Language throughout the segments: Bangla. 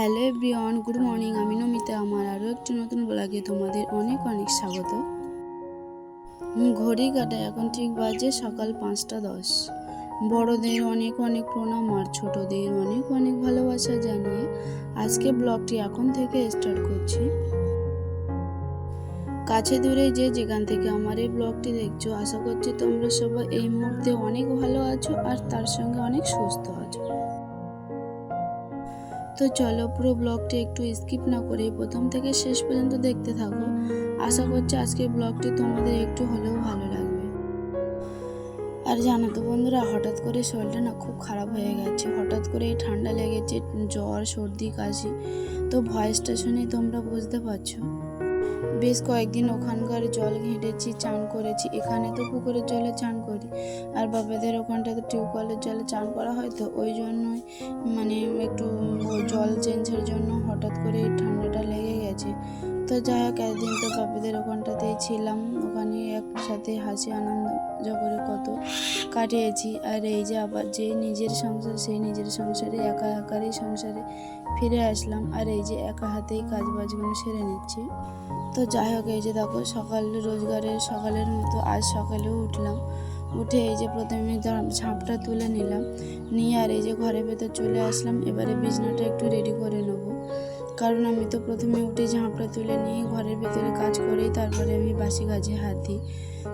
Hello Brian good morning. আমি নমিতা। আমার আরও একটি নতুন ব্লগে তোমাদের অনেক অনেক স্বাগত। ঘড়ি কাটা এখন ঠিক বাজে সকাল পাঁচটা দশ। বড়দের অনেক অনেক প্রণাম আর ছোটদের অনেক অনেক ভালোবাসা জানিয়ে আজকে ব্লগটি এখন থেকে স্টার্ট করছি। কাছে দূরে যে যেখান থেকে আমার এই ব্লগটি দেখছ, আশা করছি তোমরা সবাই এই মুহূর্তে অনেক ভালো আছো আর তার সঙ্গে অনেক সুস্থ আছো। তো চলো পুরো ব্লগটি একটু স্কিপ না করে প্রথম থেকে শেষ পর্যন্ত দেখতে থাকো। আশা করছি আজকের ব্লগটি তোমাদের একটু হলেও ভালো লাগবে। আর জানো তো বন্ধুরা, হঠাৎ করে শরীরটা না খুব খারাপ হয়ে গেছে। হঠাৎ করে ঠান্ডা লেগেছে, জ্বর, সর্দি, কাশি। তো ভয়েসটা শুনে তোমরা বুঝতে পারছ। বেশ কয়েকদিন ওখানকার জল ঘেঁটেছি, চান করেছি। এখানে তো পুকুরের জলে চান করি। আর বাবাদের ওখানটাতে টিউবওয়েলের জলে চান করা হয় তো ওই জন্যই মানে একটু জল চেঞ্জের জন্য হঠাৎ করে ঠান্ডাটা লেগে গেছে। তো যাই হোক, একদিন তো বাপিদের ওখানটাতেই ছিলাম। ওখানে একসাথে হাসি, আনন্দ করে কত কাটিয়েছি। আর এই যে আবার যে নিজের সংসার, সেই নিজের সংসারে একা একারই সংসারে ফিরে আসলাম। আর এই যে একা হাতেই কাজ বাজগুলো সেরে নিচ্ছি। তো যাই হোক, এই যে দেখো, সকাল রোজগারের, সকালের মতো আজ সকালেও উঠলাম। উঠে এই যে প্রথমে ঝাঁপটা তুলে নিলাম। নিয়ে আর এই যে ঘরের ভেতর চলে আসলাম। এবারে বিছনাটা একটু রেডি করে নেব। কারণ আমি তো প্রথমে উঠে ঝাঁপটা তুলে নিয়ে ঘরের ভেতরে কাজ করেই তারপরে আমি বাসি কাজে হাত দিই।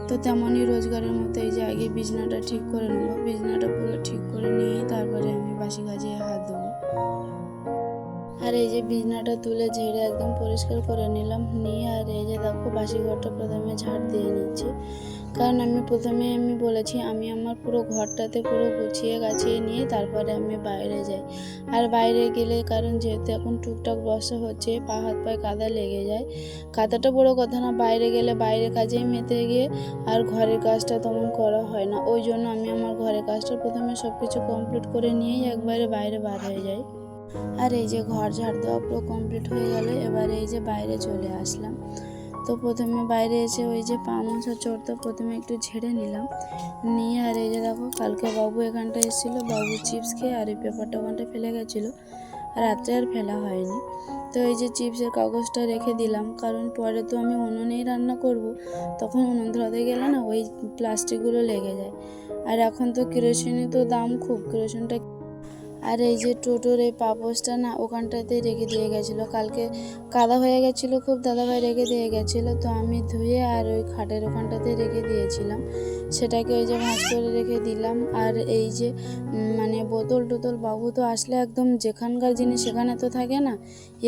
তো তেমনই রোজগারের মতো এই যে আগে বিছনাটা ঠিক করে নেব, বিছনাটা পুরো ঠিক করে নিয়ে তারপরে আমি বাসি কাজে হাত দেবো। আর এই যে বিছনাটা তুলে ঝেড়ে একদম পরিষ্কার করে নিলাম, নিয়ে আর দেখো বাসি ঘরটা প্রথমে ঝাড় দিয়ে নিচ্ছি। কারণ আমি প্রথমে আমি বলেছি, আমি আমার পুরো ঘরটাতে পুরো গুছিয়ে গাছিয়ে নিয়ে তারপরে আমি বাইরে যাই। আর বাইরে গেলে, কারণ যেহেতু এখন টুকটাক বর্ষা হচ্ছে, পা হাত পায়ে কাদা লেগে যায়। কাদাটা বড় কথা না, বাইরে গেলে বাইরে কাজেই মেতে গিয়ে আর ঘরের কাজটা তেমন করা হয় না। ওই জন্য আমি আমার ঘরের কাজটা প্রথমে সব কিছু কমপ্লিট করে নিয়েই একবারে বাইরে বার হয়ে যাই। আর এই যে ঘর ঝাড় দেওয়া পুরো কমপ্লিট হয়ে গেল, এবারে এই যে বাইরে চলে আসলাম। তো প্রথমে বাইরে এসে ওই যে পা মশা চড়তো প্রথমে একটু ঝেড়ে নিলাম। নিয়ে আর এই যে দেখো, কালকে বাবু এখানটা এসেছিল, বাবু চিপস খেয়ে আর এই পেপারটা ওখানটা ফেলে গেছিল। রাত্রে আর ফেলা হয়নি। তো এই যে চিপসের কাগজটা রেখে দিলাম, কারণ পরে তো আমি উনুনেই রান্না করব। তখন উনুন ধরাতে গেলে না ওই প্লাস্টিকগুলো লেগে যায়। আর এখন তো কেরোসিনের তো দাম খুব, কেরোসিনটা আর এই যে টোটোর এই পাপোসটা না ওখানটাতেই রেখে দিয়ে গেছিল। কালকে কাদা হয়ে গেছিল, খুব দাদাভাই রেখে দিয়ে গেছিল, তো আমি ধুয়ে আর ওই খাটের ওখানটাতে রেখে দিয়েছিলাম। সেটাকে ওই যে ভাঁজ করে রেখে দিলাম। আর এই যে মানে বোতল টোতল বাবু তো আসলে একদম যেখানকার জিনিস সেখানে তো থাকে না,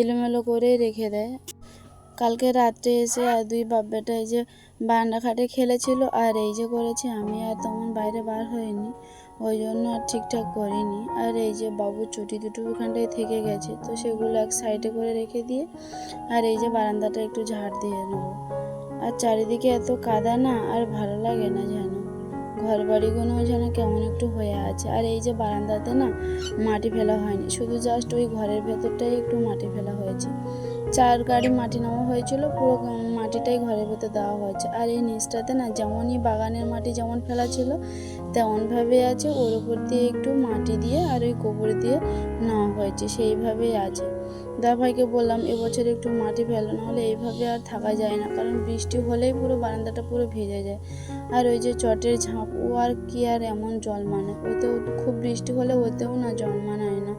এলোমেলো করে রেখে দেয়। কালকে রাত্রে এসে আর দুই বাপ বেটা এই যে বারান্দা খাটে খেলেছিল, আর এই যে করেছে, আমি আর তেমন বাইরে বার হইনি। ওই জন্য আর ঠিকঠাক করিনি। আর এই যে বাবুর চটি দুটো ওখানটায় থেকে গেছে, তো সেগুলো এক সাইডে করে রেখে দিয়ে আর এই যে বারান্দাটা একটু ঝাড় দিয়ে নেব। আর চারিদিকে এত কাদা না, আর ভালো লাগে না যেন। ঘর বাড়িগুলো যেন কেমন একটু হয়ে আছে। আর এই যে বারান্দাতে না মাটি ফেলা হয়নি, শুধু জাস্ট ওই ঘরের ভেতরটাই একটু মাটি ফেলা হয়েছে। চার গাড়ি মাটি নেওয়া হয়েছিল, পুরো মাটিটাই ঘরের ভেতর দেওয়া হয়েছে। আর এই নিচটাতে না যেমনই বাগানের মাটি যেমন ফেলা ছিল, তেমনভাবে আছে। ওর উপর দিয়ে একটু মাটি দিয়ে আর ওই গোবর দিয়ে নেওয়া হয়েছে। সেইভাবেই আছে। দা ভাইকে বললাম এবছর একটু মাটি ফেলো, নাহলে এইভাবে আর থাকা যায় না। কারণ বৃষ্টি হলেই পুরো বারান্দাটা পুরো ভেজে যায়। আর ওই যে চটের ঝাঁপ, ও আর কি আর এমন জল মানে? ওতেও খুব বৃষ্টি হলে ওতেও না জল মানায় না।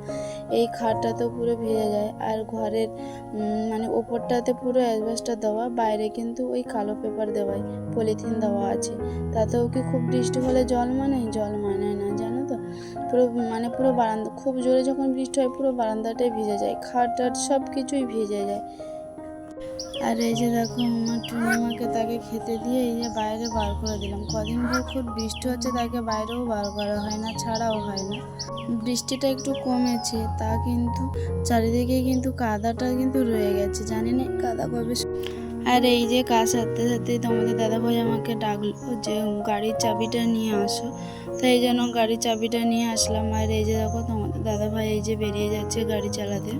এই খাটটা তো পুরো ভেজে যায়। আর ঘরের মানে ওপরটাতে পুরো অ্যাসবেস্টার দেওয়া, বাইরে কিন্তু ওই কালো পেপার দেওয়াই পলিথিন দেওয়া আছে। তাতেও কি খুব বৃষ্টি হলে জল মানে জল মানায় না, জানো তো? পুরো মানে পুরো বারান্দা, খুব জোরে যখন বৃষ্টি হয় পুরো বারান্দাটাই ভিজে যায়, খাট টাট সব কিছুই ভিজে যায়। আর এই যে দেখো, আমার টুনিমাকে তাকে খেতে দিয়ে এই যে বাইরে বার করে দিলাম। কদিন ধরে খুব বৃষ্টি হচ্ছে, তাকে বাইরেও বার করা হয় না, ছাড়াও হয় না। বৃষ্টিটা একটু কমেছে, তা কিন্তু চারিদিকে কিন্তু কাদাটা কিন্তু রয়ে গেছে, জানি না কাদা কবে আর এই যে কাজ সারতে সারতে তোমাদের দাদাভাই আমাকে ডাকলো যে গাড়ির চাবিটা নিয়ে আসো। তো এই জন্য গাড়ির চাবিটা নিয়ে আসলাম। আর এই যে দেখো তোমাদের দাদাভাই এই যে বেরিয়ে যাচ্ছে গাড়ি চালাতে।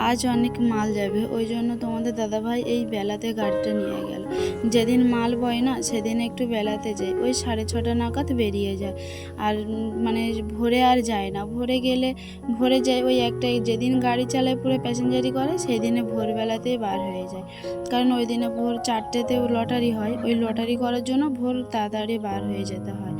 আজ অনেক মাল যাবে। ওই জন্য তোমাদের দাদাভাই এই বেলাতে গাড়িটা নিয়ে গেল। যেদিন মাল বয় না, সেদিন একটু বেলাতে যায়। ওই সাড়ে ছটা নাগাদ বেরিয়ে যায়। আর মানে ভোরে আর যায় না। ভোরে গেলে, ভোরে যায় ওই একটাই। যেদিন গাড়ি চালায় পুরো প্যাসেঞ্জারি করে সেই দিনে ভোরবেলাতেই বার হয়ে যায়। কারণ ওই দিনে ভোর চারটেতে লটারি হয়। ওই লটারি করার জন্য ভোর তাড়াতাড়ি বার হয়ে যেতে হয়।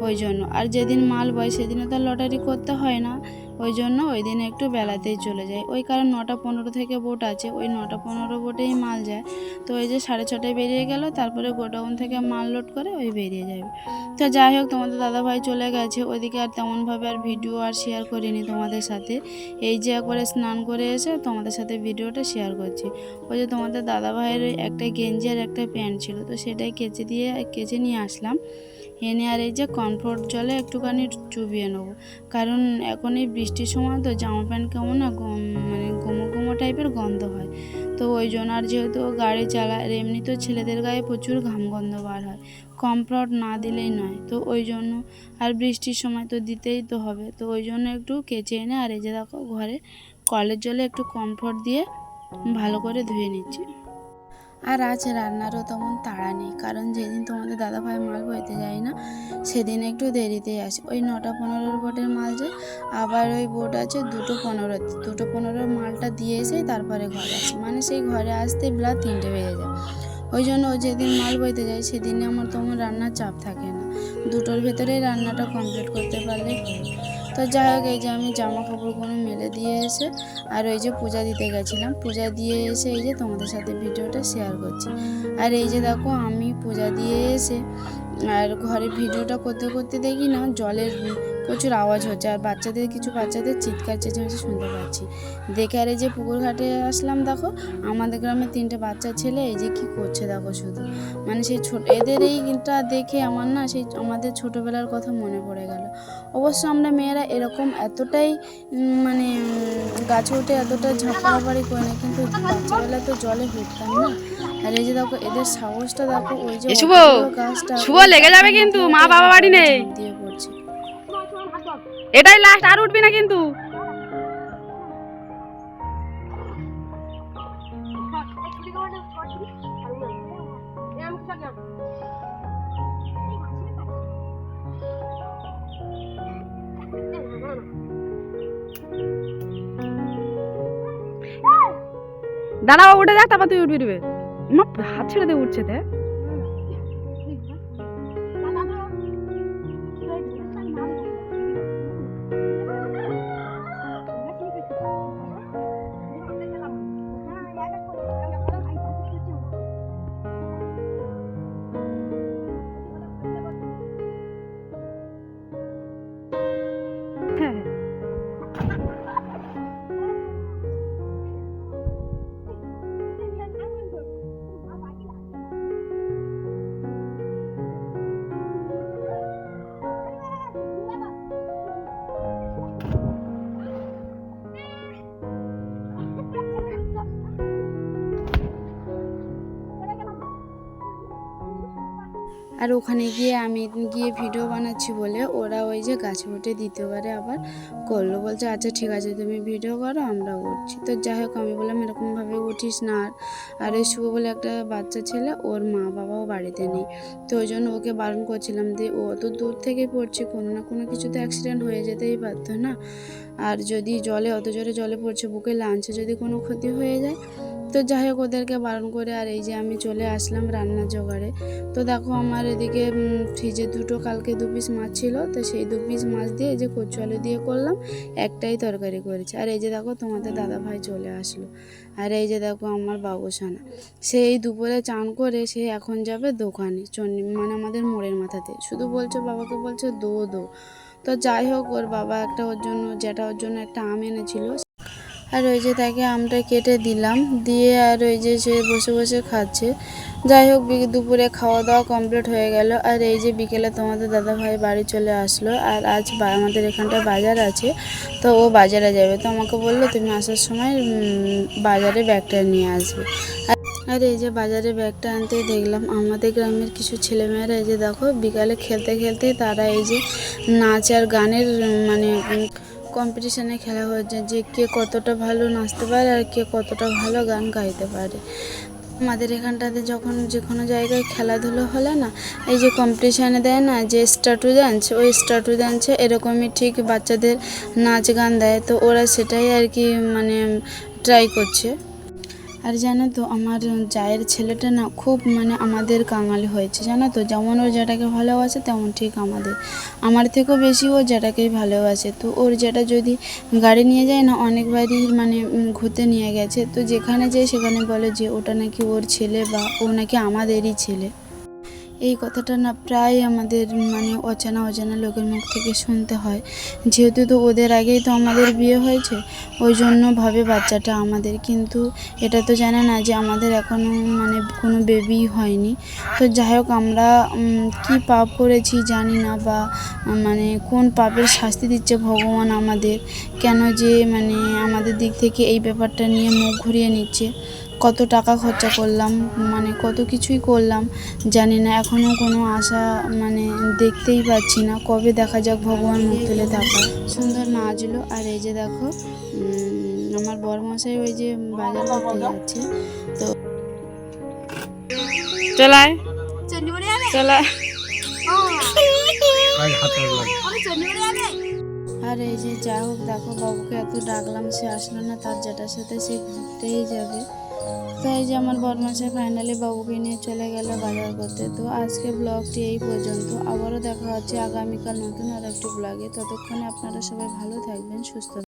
ওই জন্য। আর যেদিন মাল বয়, সেদিনে তো লটারি করতে হয় না। ওই জন্য ওই দিনে একটু বেলাতেই চলে যায় ওই কারণ নটা পনেরো থেকে বোট আছে, ওই নটা পনেরো বোটেই মাল যায়। তো ওই যে সাড়ে ছটায় বেরিয়ে গেল, তারপরে গোডাউন থেকে মাল লোড করে ওই বেরিয়ে যাবে। তো যাই হোক, তোমাদের দাদাভাই চলে গেছে। ওইদিকে আর তেমনভাবে আর ভিডিও আর শেয়ার করিনি তোমাদের সাথে। এই যে একবারে স্নান করে এসে তোমাদের সাথে ভিডিওটা শেয়ার করছি। ওই যে তোমাদের দাদাভাইয়ের ওই একটা গেঞ্জি আর একটা প্যান্ট ছিল, তো সেটাই কেচে দিয়ে, কেচে নিয়ে আসলাম। এনে আর এই যে কমফোর্ট জলে একটুখানি চুবিয়ে নেব। কারণ এখন এই বৃষ্টির সময় তো জামা প্যান্ট কেমন না মানে গোমো গোমো টাইপের গন্ধ হয়। তো ওই জন্য আর যেহেতু গাড়ি চালায়, আর এমনি তো ছেলেদের গায়ে প্রচুর ঘাম গন্ধ বার হয়। কমফোর্ট না দিলেই নয়। তো ওই জন্য আর বৃষ্টির সময় তো দিতেই তো হবে। তো ওই জন্য একটু কেচে এনে, আর এই যে দেখো ঘরে কলের জলে একটু কমফোর্ট দিয়ে ভালো করে ধুয়ে নিচ্ছি। আর আজ রান্নারও তেমন তাড়া নেই, কারণ যেদিন তোমাদের দাদাভাই মাল বইতে যায় না, সেদিন একটু দেরিতেই আসে। ওই নটা পনেরোর বোটের মাল যায় আবার ওই বোট আছে দুটো পনেরো, দুটো পনেরোর মালটা দিয়ে এসে তারপরে ঘরে আসে। মানে সেই ঘরে আসতে বেলা তিনটে বেজে যায়। ওই জন্য ও যেদিন মাল বইতে যায়, সেদিনে আমার তেমন রান্নার চাপ থাকে না। দুটোর ভেতরেই রান্নাটা কমপ্লিট করতে পারলে তো যাই হোক, এই যে আমি জামা কাপড়গুলো মেলে দিয়ে এসে আর ওই যে পূজা দিতে গেছিলাম। পূজা দিয়ে এসে এই যে তোমাদের সাথে ভিডিওটা শেয়ার করছি। আর এই যে দেখো, আমি পূজা দিয়ে এসে আর ঘরে ভিডিওটা করতে করতে দেখি না, জলের প্রচুর আওয়াজ হচ্ছে আর বাচ্চাদের কিছু বাচ্চাদের চিৎকার চেঁচামেচি শুনতে পাচ্ছি। দেখে আর এই যে পুকুর ঘাটে আসলাম দেখো আমাদের গ্রামে তিনটে বাচ্চা ছেলে এই যে কি করছে দেখো শুধু। মানে সেই ছোট এদের এইটা দেখে আমার না সেই আমাদের ছোটোবেলার কথা মনে পড়ে গেল। অবশ্য আমরা মেয়েরা এরকম এতটাই মানে গাছে উঠে এতটা ঝাঁপাড়াপাড়ি করে না কিন্তু বাচ্চাবেলায় তো জলে ঘুরতাম না। আর এই যে দেখো এদের সাহসটা দেখো ওই যে গাছটা লেগে যাবে কিন্তু, মা বাবা বাড়ি নেই। এটাই লাস্ট আর উঠবি না কিন্তু। দাঁড়াও উঠে যাক তারপর তুই উঠবি উঠবে। মা হাত ছেড়ে দিয়ে উঠছে দেখ। আর ওখানে গিয়ে আমি গিয়ে ভিডিও বানাচ্ছি বলে ওরা ওই যে গাছে উঠে দ্বিতীয়বারে আবার করল। বলছে আচ্ছা ঠিক আছে, তুমি ভিডিও করো, আমরা উঠছি। তো যাই হোক, আমি বললাম, এরকমভাবে উঠিস না। আর আর ওই শুভ বলে একটা বাচ্চা ছেলে, ওর মা বাবাও বাড়িতে নেই। তো ওই জন্য ওকে বারণ করছিলাম যে, ও তো দূর থেকে পড়ছে, কোনো না কোনো কিছুতে অ্যাক্সিডেন্ট হয়ে যেতেই পারতো না। আর যদি জলে, অত জোরে জলে পড়ছে, বুকে লাঞ্চে যদি কোনো ক্ষতি হয়ে যায় তো যাই হোক ওদেরকে বারণ করে আর এই যে আমি চলে আসলাম রান্নার জোগাড়ে। তো দেখো আমার এদিকে ফ্রিজে দুটো কালকে দু পিস মাছ ছিল, তো সেই দু পিস মাছ দিয়ে এই যে কচু আলু দিয়ে করলাম, একটাই তরকারি করেছি। আর এই যে দেখো তোমাদের দাদা ভাই চলে আসলো। আর এই যে দেখো আমার বাবুসানা সেই দুপুরে চান করে সে এখন যাবে দোকানে, চন্ডী মানে আমাদের মোড়ের মাথাতে। শুধু বলছে, বাবাকে বলছে, দো দো। তো যাই হোক, ওর বাবা একটা ওর জন্য যেটা ওর জন্য একটা আম এনেছিল। আর ওই যে তাকে আমটা কেটে দিলাম, দিয়ে আর ওই যে সে বসে বসে খাচ্ছে। যাই হোক দুপুরে খাওয়া দাওয়া কমপ্লিট হয়ে গেল। আর এই যে বিকেলে তোমাদের দাদা ভাই বাড়ি চলে আসলো, আর আজ আমাদের এখানটায় বাজার আছে, তো ও বাজারে যাবে। তো আমাকে বলল, তুমি আসার সময় বাজারে ব্যাগটা নিয়ে আসবে। আর- এই যে বাজারে ব্যাগটা আনতে দেখলাম, আমাদের গ্রামের কিছু ছেলেমেয়েরা এই যে দেখো, বিকালে খেলতে খেলতে তারা এই যে নাচ আর গানের মানে কম্পিটিশানে খেলা হয়েছে যে কে কতটা ভালো নাচতে পারে আর কে কতটা ভালো গান গাইতে পারে। আমাদের এখানটাতে যখন যে কোনো জায়গায় খেলাধুলো হলে না, এই যে কম্পিটিশানে দেয় না যে স্ট্যাটু ডান্স ওই স্ট্যাটু ডান্সে এরকমই ঠিক বাচ্চাদের নাচ গান দেয়। তো ওরা সেটাই আর কি মানে ট্রাই করছে। আর জানো তো, আমার জায়ের ছেলেটা না খুব মানে আমাদের কাঙালি হয়েছে। জানো তো, যেমন ওর যেটাকে ভালোবাসে তেমন ঠিক আমাদের। আমার থেকেও বেশি ও যেটাকেই ভালোবাসে। তো ওর যেটা যদি গাড়ি নিয়ে যায় না অনেকবারই মানে ঘুরতে নিয়ে গেছে। তো যেখানে যায় সেখানে বলে যে ওটা নাকি ওর ছেলে বা ও নাকি আমাদেরই ছেলে। এই কথাটা না প্রায় আমাদের মানে অচেনা অজানা লোকের মুখ থেকে শুনতে হয়। যেহেতু তো ওদের আগেই তো আমাদের বিয়ে হয়েছে ওই জন্য ভাবে বাচ্চাটা আমাদের। কিন্তু এটা তো জানে না যে আমাদের এখনও মানে কোনো বেবি হয়নি। তো যাই হোক, আমরা কি পাপ করেছি জানি না বা মানে কোন পাপের শাস্তি দিচ্ছে ভগবান আমাদের। কেন যে মানে আমাদের দিক থেকে এই ব্যাপারটা নিয়ে মুখ ঘুরিয়ে নিচ্ছে। কত টাকা খরচা করলাম মানে কত কিছুই করলাম জানি না এখনও কোনো আশা মানে দেখতেই পাচ্ছি না। কবে দেখা যাক ভগবান মুখ তুলে থাকা সুন্দর নাচলো আর এই যে দেখো আমার বড়মশাই ওই যে বাজার করতে যাচ্ছে তো চলায় চলায় আর এই যে যা হোক দেখো বাবুকে এত ডাকলাম সে আসলো না তার যেটার সাথে সে ঘুরতেই যাবে। তো যেমন যে আমার বরমাসে ফাইনালি বাবুকে নিয়ে চলে গেল বাজার করতে। তো আজকে ব্লগটি এই পর্যন্ত। আবারও দেখা হচ্ছে আগামীকাল নতুন আর একটি ব্লগে ততক্ষণে আপনারা সবাই ভালো থাকবেন, সুস্থ